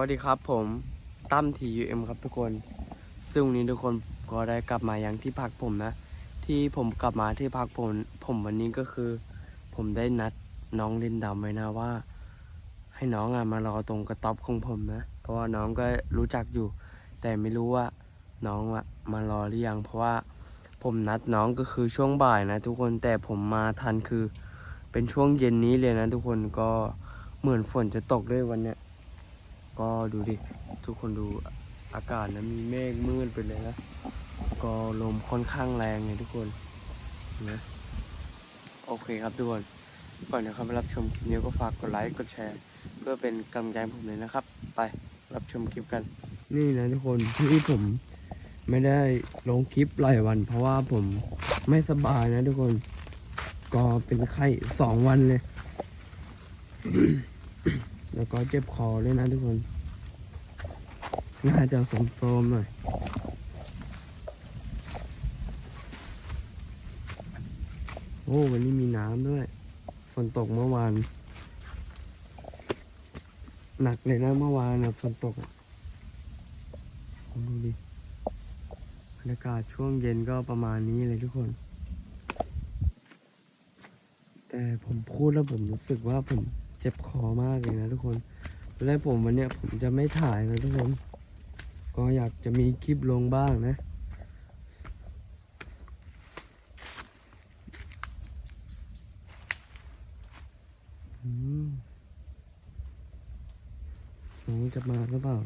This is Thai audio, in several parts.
วัสดีครับผมตั้มทียูเอ็มครับทุกคน ซึ่งวันนี้ทุกคนก็ได้กลับมายังที่พักผมนะ ที่ผมกลับมาที่พักผม ผมวันนี้ก็คือ ผมได้นัดน้องลินดำไว้นะว่า ให้น้องอะมารอตรงกระต๊อบของผมนะ เพราะว่าน้องก็รู้จักอยู่ แต่ไม่รู้ว่าน้องอะมารอหรือยัง เพราะว่าผมนัดน้องก็คือช่วงบ่ายนะ ทุกคนแต่ผมมาทันคือเป็นช่วงเย็นนี้เลยนะ ทุกคนก็เหมือนฝนจะตกด้วยวันเนี้ย ก็ดูดิ ทุกคนดูอากาศนะมีเมฆมืดไปเลยนะ ก็ลมค่อนข้างแรงไงทุกคนนะโอเคครับทุกคน ก่อนจะเข้าไปรับชมคลิปนี้ก็ฝากกดไลค์กดแชร์ เพื่อเป็นกำลังใจผมเลยนะครับ ไปรับชมคลิปกัน นี่นะทุกคนที่ผมไม่ได้ลงคลิปหลายวัน เพราะว่าผมไม่สบายนะทุกคน ก็เป็นไข้สองวันเลย แล้วก็เจ็บคอด้วยนะทุกคน น่าจะสมโซมหน่อย โอ้วันนี้มีน้ำด้วย ฝนตกเมื่อวาน หนักเลยนะเมื่อวานนะฝนตกดูดิบรรยากาศช่วงเย็นก็ประมาณนี้เลยทุกคน แต่ผมพูดแล้วผมรู้สึกว่าผม เจ็บคอมากเลยนะทุกคนและผมวันเนี้ยผมจะไม่ถ่ายนะทุกคน ก็อยากจะมีคลิปลงบ้างนะ อืมน้องจะมาหรือเปล่า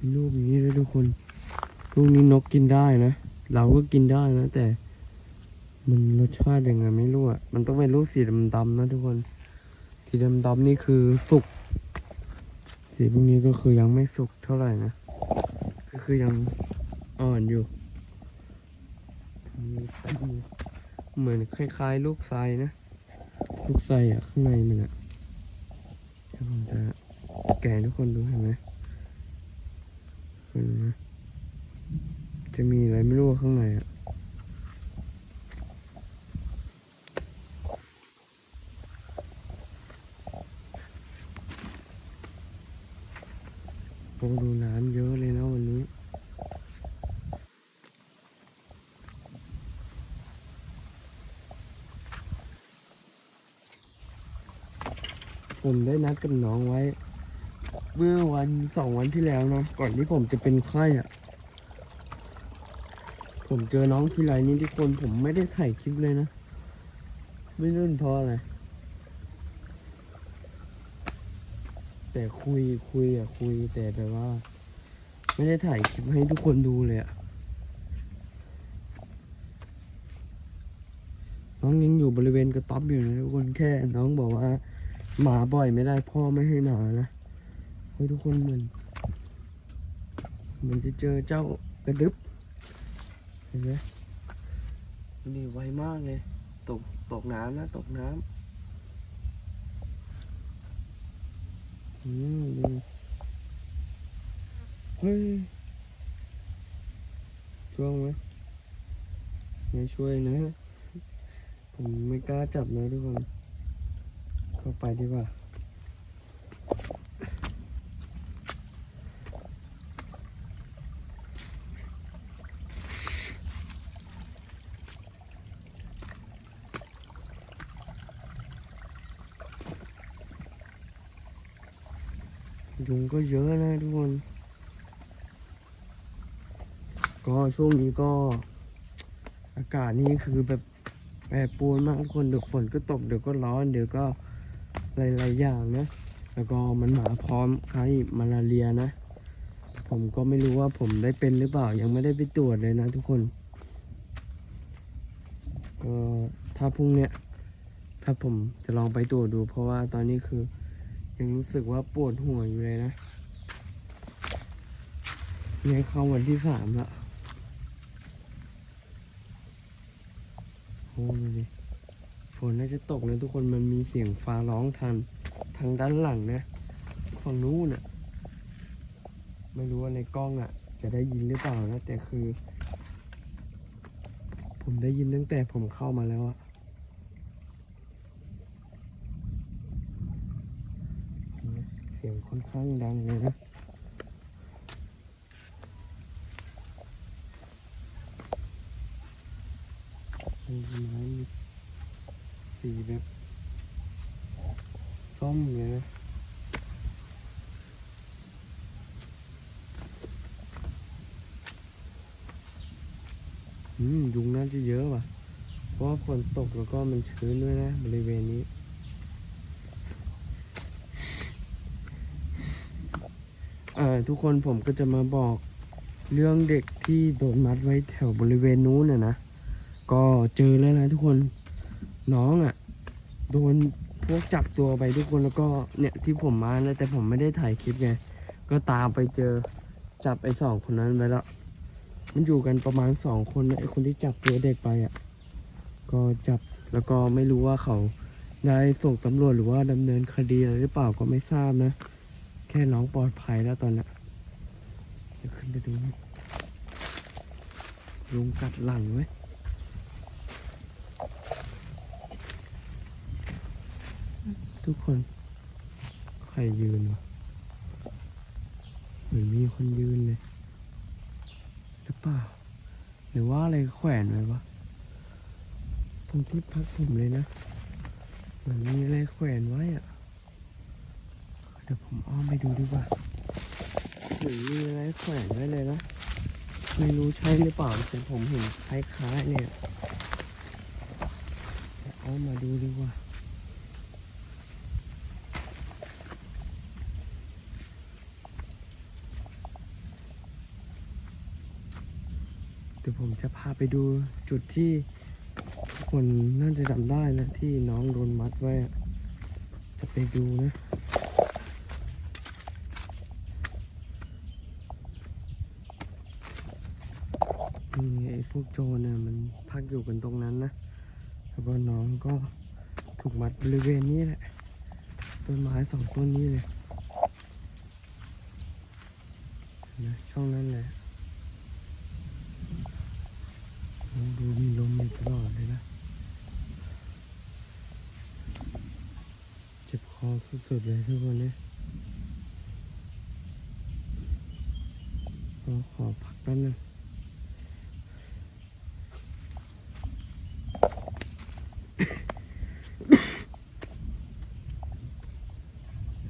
มีลูกอย่างนี้เลยทุกคน ลู กกินได้นะ เราก็กินได้นะ แต่ มันรสชาติยังไงไม่รู้อะ มันต้องเป็นลูกสีดำๆนะทุกคน สีดำๆนี่คือสุก สีพวกนี้ก็คือยังไม่สุกเท่าไหร่นะ ก็คือยังอ่อนอยู่ เหมือนคล้ายๆ ลูกไซนะ ลูกไซอะข้างในมันอะผมจะแกะทุกคนดูเห็นไหมเห็นไหม จะมีอะไรไม่รู้ข้างในอะโอ้ดูน้ำเยอะเลยนะวันนี้ ผมได้นัดกับน้องไว้ เมื่อวันสองวันที่แล้วเนาะก่อนที่ผมจะเป็นไข้อะ่ะ ผมเจอน้องทีไรนี่ทุกคนผมไม่ได้ถ่ายคลิปเลยนะ ไม่รู้เป็นเพราะอะไร แต่คุยคุยอะคุยแต่แบบว่า ไม่ได้ถ่ายคลิปให้ทุกคนดูเลยอะน้องยังอยู่บริเวณกระต๊อบอยู่นะทุกคนแค่น้องบอกว่า หมาบ่อยไม่ได้พ่อไม่ให้หมานะเฮ้ยทุกคนเหมือนเหมันจะเจอเจ้ากระดึบ เห็นไหมนี่ไวมากเลย ตกตกน้ำนะ ตกน้ำอืมดูเฮ้ยช่วงไหมไม่ช่วยนะ ผมไม่กล้าจับนะทุกคน เข้าไปดีกว่า ยุงก็เยอะนะทุกคน ก็ช่วงนี้ก็ อากาศนี่คือแบบแปรปรวนมากทุกคนเดี๋ยวฝนก็ตกเดี๋ยวก็ร้อนเดี๋ยวก็หลายๆอย่างนะ แล้วก็มันหมาพร้อมใครมาลาเรียนะ ผมก็ไม่รู้ว่าผมได้เป็นหรือเปล่ายังไม่ได้ไปตรวจเลยนะทุกคน ก็ถ้าพรุ่งเนี้ยถ้าผมจะลองไปตรวจดู เพราะว่าตอนนี้คือ ยังรู้สึกว่าปวดหัวอยู่เลยนะนี่เข้าวันที่สามละโอ้ดูดิฝนน่าจะตกเลยทุกคนมันมีเสียงฟ้าร้องทันทางด้านหลังนะฝั่งนู้นน่ะไม่รู้ว่าในกล้องอะจะได้ยินหรือเปล่านะแต่คือ ผมได้ยินตั้งแต่ผมเข้ามาแล้วอะเสียง ค่อนข้างดังเลยนะเป็นไม้สีแบบส้มเลยนะอืมยุงน่าจะเยอะว่ะ เพราะฝนตกแล้วก็มันชื้นด้วยนะ บริเวณนี้ อ่า ทุกคนผมก็จะมาบอกเรื่องเด็กที่โดนมัดไว้แถวบริเวณนู้นน่ะนะ ก็เจอแล้วนะทุกคนน้องอะ่ะ โดนพวกจับตัวไปทุกคนแล้วก็เนี่ยที่ผมมานะแต่ผมไม่ได้ถ่ายคลิปไงก็ตามไปเจอจับไอ้สองคนนั้นไว้แล้วมันอยู่กันประมาณสองคนไอ้คนที่จับตัวเด็กไปอะ่ะ ก็จับแล้วก็ไม่รู้ว่าเขาได้ส่งตำรวจหรือว่าดำเนินคดีอะไรหรือเปล่าก็ไม่ทราบนะ แค่น้องปลอดภัยแล้วตอนนี้ เดี๋ยวขึ้นไปดูนะลุงกัดหลังไว้ทุกคน ใครยืนวะเหมือนมีคนยืนเลย หรือเปล่า หรือว่าอะไรแขวนไว้วะตรงที่พักผมเลยนะ เหมือนมีอะไรแขวนไว้อะเดี๋ยวผมอ้อมไปดูดีกว่า เหมือนมีอะไรแขวนไว้เลยนะ ไม่รู้ใช่หรือเปล่าแต่ผมเห็นคล้ายๆเนี่ยเอ้อมมาดูดีกว่าเดี๋ยวผมจะพาไปดูจุดที่ทุกคนน่าจะจำได้นะที่น้องโดนมัดไว้อะจะไปดูนะนี่ไอ้พ วกโจรเนี่ยมันพักอยู่กันตรงนั้นนะ แล้วก็น้องก็ถูกมัดบริเวณนี้แหละ ต้นไม้สองต้นนี้เลยนะช่องนั้นแหละดูมีลมอยู่ตลอดเลยนะ เจ็บคอสุดๆเลยทุกคนเนี่ยขอพักแป๊บนึง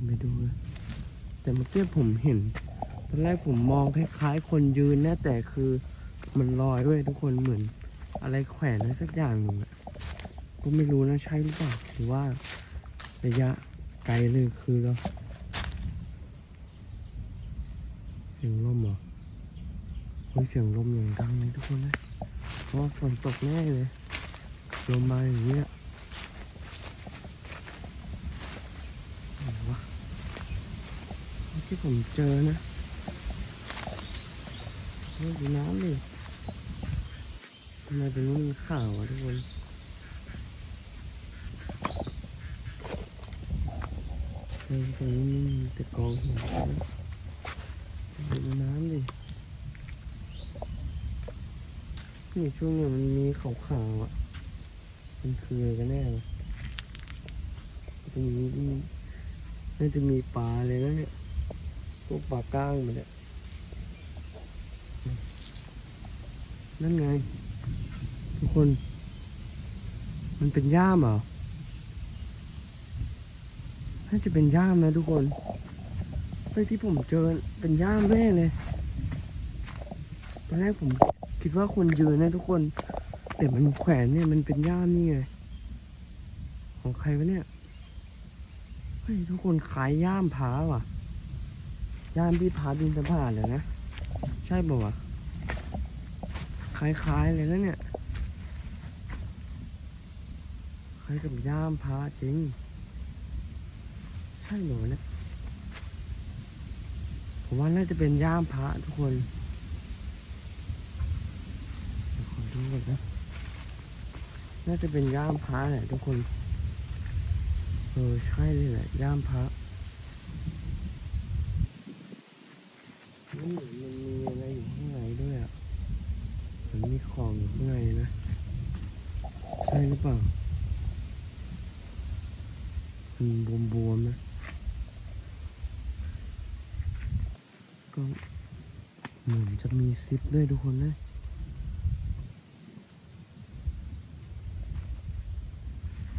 ไปดูนะแต่เมื่อ กี้ผมเห็น ตอนแรกผมมองคล้ายๆ คนยืนนะแต่คือมันลอยด้วยทุกคนเหมือน อะไรแขวนอะไรสักอย่างหนึ่งอะก็ไม่รู้นะใช่หรือเปล่าหรือว่าระยะไกลเลยคือเราเสียงลมเหรอเฮ้ยเสียงลมอย่างดังเลยทุกคนนะเพราะฝนตกแน่เลยลมมาอย่างเงี้ยไหนวะ ที่ผมเจอนะเฮ้ยดูน้ำดิทำไมเป็นรูปมีข่าวอะทุกคนเฮ้ยตรงนี้มีแต่กองหินดูน้ำดินี่ช่วงเนี้ยมันมีขาวๆอะ มันคืออะไรกันแน่วะตรงนี้มีน่าจะมีปลาเลยนะเนี่ย พวกปลาก้างมันเนี่ยนั่นไง ทุกคน มันเป็นย่ามเหรอ น่าจะเป็นย่ามนะทุกคนเฮ้ที่ผมเจอเป็นย่ามแน่เลย ตอนแรกผมคิดว่าคนยืนนะทุกคน แต่มันแขวนเนี่ยมันเป็นย่ามนี่ไง ของใครวะเนี่ย เฮ้ยทุกคนขายย่ามผาว่ะ ย่ามที่ผาบินตะพาดเลยนะ ใช่ป่าวะคล้ายๆเลยนะเนี่ยคล้ายกับย่ามพระจริง ใช่หรอเนี่ยผมว่าน่าจะเป็นย่ามพระทุกคนขอดูก่อนนะน่าจะเป็นย่ามพระแหละทุกคน เออใช่เลยแหละย่ามพระนี่มันมีอะไรอยู่ มันบวมๆนะก็เหมือนจะมีซิปด้วยทุกคนนะ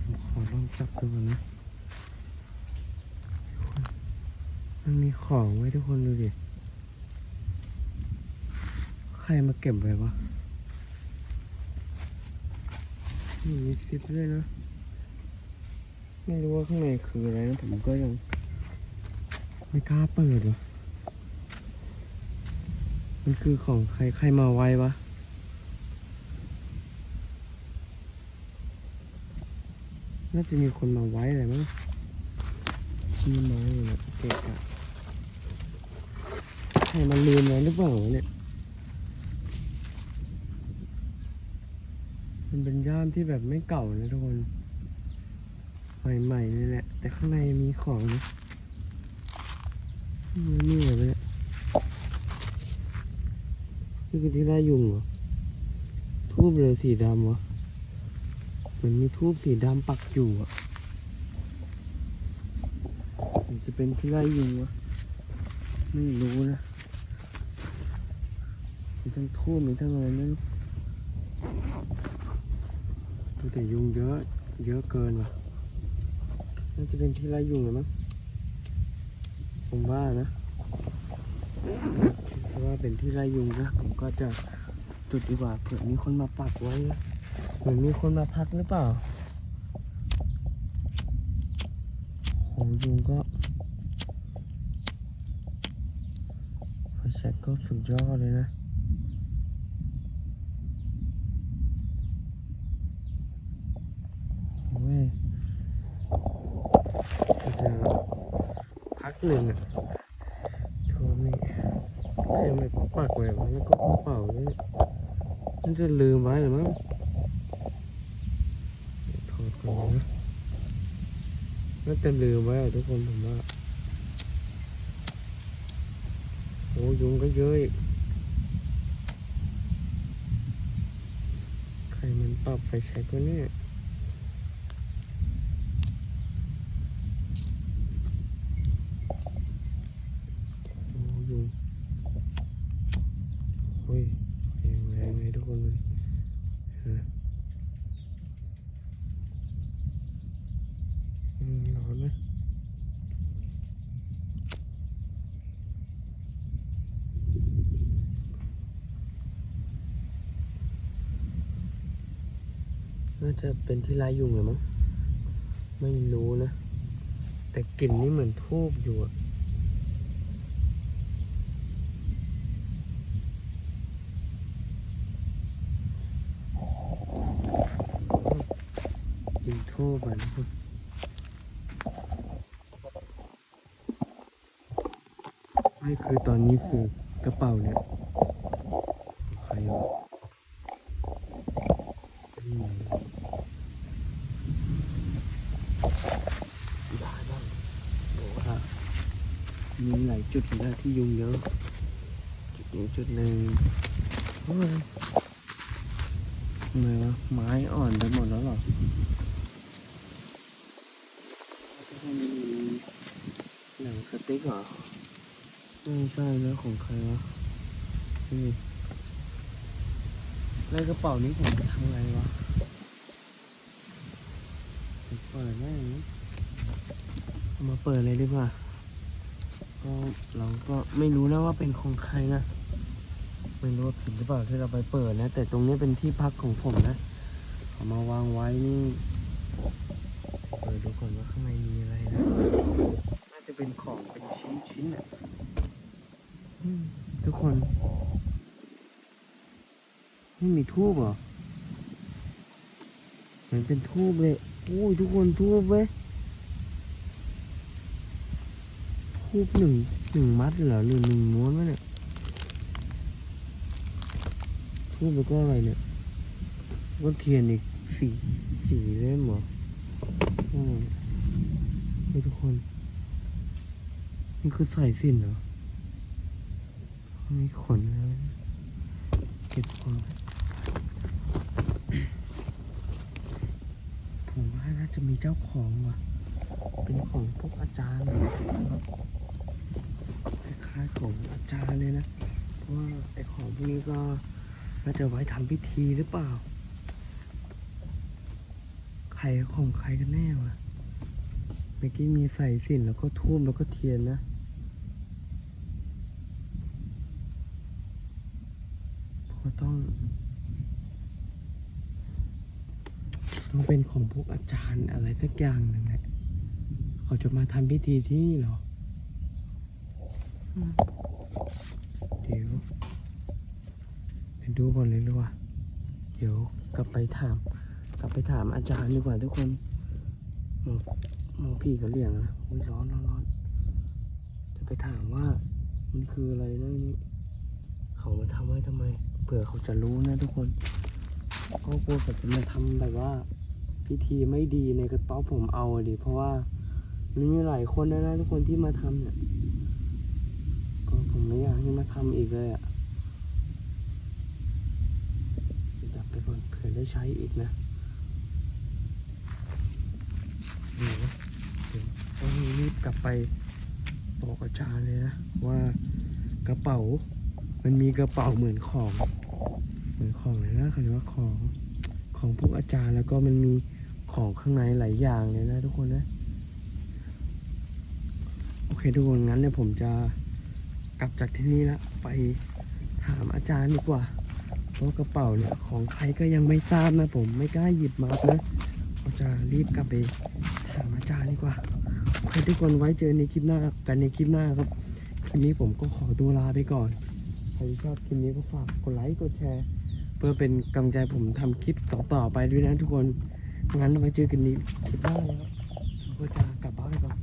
ผมขอลองจับดูก่อนนะมันมีของไว้ทุกคนดูดิ ใครมาเก็บไว้วะมีซิปด้วยนะ ไม่รู้ว่าข้างในคืออะไรนะผมก็ยัง ไม่กล้าเปิดวะมันคือของใครใครมาไว้วะน่าจะมีคนมาไว้อะไรมั้งมีไม้อยู่เนี่ยเกะกะใครมาลืมไว้หรือเปล่าเนี่ย มันเป็นย่ามที่แบบไม่เก่านะทุกคน ใหม่ๆนี่แหละ แต่ข้างในมีของนะนี่นี่เหรอเนี่ยนี่คือที่ไล่ยุงเหรอทูบเลยสีดำวะเหมือนมีทูบสีดำปักอยู่อะมันจะเป็นที่ไล่ยุงวะไม่รู้นะมีทั้งทูบมีทั้งอะไรนั่นดูแต่ยุงเยอะ เยอะเกินว่ะ น่าจะเป็นที่ไล่ยุงเหรือมั้งผมว่านะคิดว่าเป็นที่ไล่ยุงนะผมก็จะจุดดีกว่าเผื่อมีคนมาปักไว้นะเหมือนมีคนมาพักหรือเปล่าโหยุงก็ไฟแช็กก็สุดยอดเลยนะ โอ้ยก็จะพัก หนึ่งอะโทรไม่ก็ยังไม่ปักไว้วะแล้ก็เป่าเลยมันจะลืมไว้หรือมั้งถอดก่อนนะน่าจะลืมไว้อะทุกคนผมว่าโอ้ยุงก็เยอะอีกใครมันปรับไฟแช็กวะเนี่ย โอ้ยุงโอ้ยแรงแรงเลยทุกคนเลยเห็นไหม อืมร้อนไหมน่าจะเป็นที่ลายยุงเหรือมั้งไม่รู้นะ แต่กลิ่นนี่เหมือนทูบอยู่อะกินทูบอะทุกคนไม่คือตอนนี้คือกระเป๋าเนี่ยใครวะอืมได้บ้างบอกว่ามีหลายจุดนะที่ยุงเยอะ จุดนี้จุดหนึ่งโอ้ยทำไมวะไม้อ่อนไปหมดแล้วหรอหนังสติ๊กเหรอ ไม่ใช่แล้วของใครวะนี่แล้วกระเป๋านี้ผมจะทำไงวะเปิดได้ไหมเอามาเปิดเลยดีกว่าก็เราก็ไม่รู้นะว่าเป็นของใครนะ ไม่รู้ว่าผิดหรือเปล่าที่เราไปเปิดนะ แต่ตรงนี้เป็นที่พักของผมนะเอามาวางไว้นี่เปิดดูก่อนว่าข้างในมีอะไรนะ น่าจะเป็นของเป็นชิ้นชิ้นๆอะ ทุกคน ไม่มีทูบเหรอเหมือนเป็นทูบเลยโอ้ยทุกคนทูบเว้ยทูบหนึ่งหนึ่งมัดเหรอหรือหนึ่งม้วนวะเนี่ยทูบแล้วก็อะไรเนี่ยก็เทียนอีกสี่สี่เล่มเหรออืมเฮ้ยทุกคนนี่คือสายสินเหรอ มีขนนะเก็บของผมว่าน่าจะมีเจ้าของว่ะ เป็นของพวกอาจารย์นะครับคล้ายๆของอาจารย์เลยนะ เพราะว่าไอ้ของพวกนี้ก็น่าจะไว้ทำพิธีหรือเปล่า ใครของใครกันแน่วะเมื่อกี้มีใส่สินแล้วก็ทูบแล้วก็เทียนนะ เพราะ ต้อง ต้องเป็นของพวกอาจารย์อะไรสักอย่างหนึ่งแหละเขาจะมาทำพิธีที่นี่เหรออืมเดี๋ยวเดี๋ยวดูก่อนเลยดีกว่าเดี๋ยวกลับไปถาม กลับไปถามอาจารย์ดีกว่าทุกคนหมอหมอพี่เขาเลี้ยงนะอุ้ยร้อนร้อนร้อนจะไปถามว่ามันคืออะไรนะนี่เขามาทำไว้ทำไม เผื่อเขาจะรู้นะทุกคนก็กลัวเขาจะมาทำแบบว่าพิธีไม่ดีในกระต๊อบผมเอาดิเพราะว่ามันมีหลายคนนะนะทุกคนที่มาทำเนี่ยก็ผมไม่อยากให้มาทำอีกเลยอะ่ะจับไปก่อนเผื่อได้ใช้อีกนะต้องรีบกลับไปบอกอาจารย์เลยนะว่ากระเป๋ามันมีกระเป๋าเหมือนของ เหมือนของเลยนะเขาเรียกว่าของของพวกอาจารย์แล้วก็มันมีของข้างในหลายอย่างเลยนะทุกคนนะ โอเคทุกคนงั้นเนี่ยผมจะกลับจากที่นี่ละไปถามอาจารย์ดีกว่าเพราะกระเป๋าเนี่ยของใครก็ยังไม่ทราบนะผมไม่กล้าหยิบมานะเราจะรีบกลับไปถามอาจารย์ดีกว่าโอเคทุกคนไว้เจอในคลิปหน้ากันในคลิปหน้าครับคลิปนี้ผมก็ขอตัวลาไปก่อนใครชอบคลิปนี้ก็ฝากกดไลค์กดแชร์ เพื่อเป็นกำลังใจผมทำคลิปต่อๆไปด้วยนะทุกคนงั้นเราไปเจอกันในคลิปหน้าแล้วเราก็จะกลับบ้านไปก่อน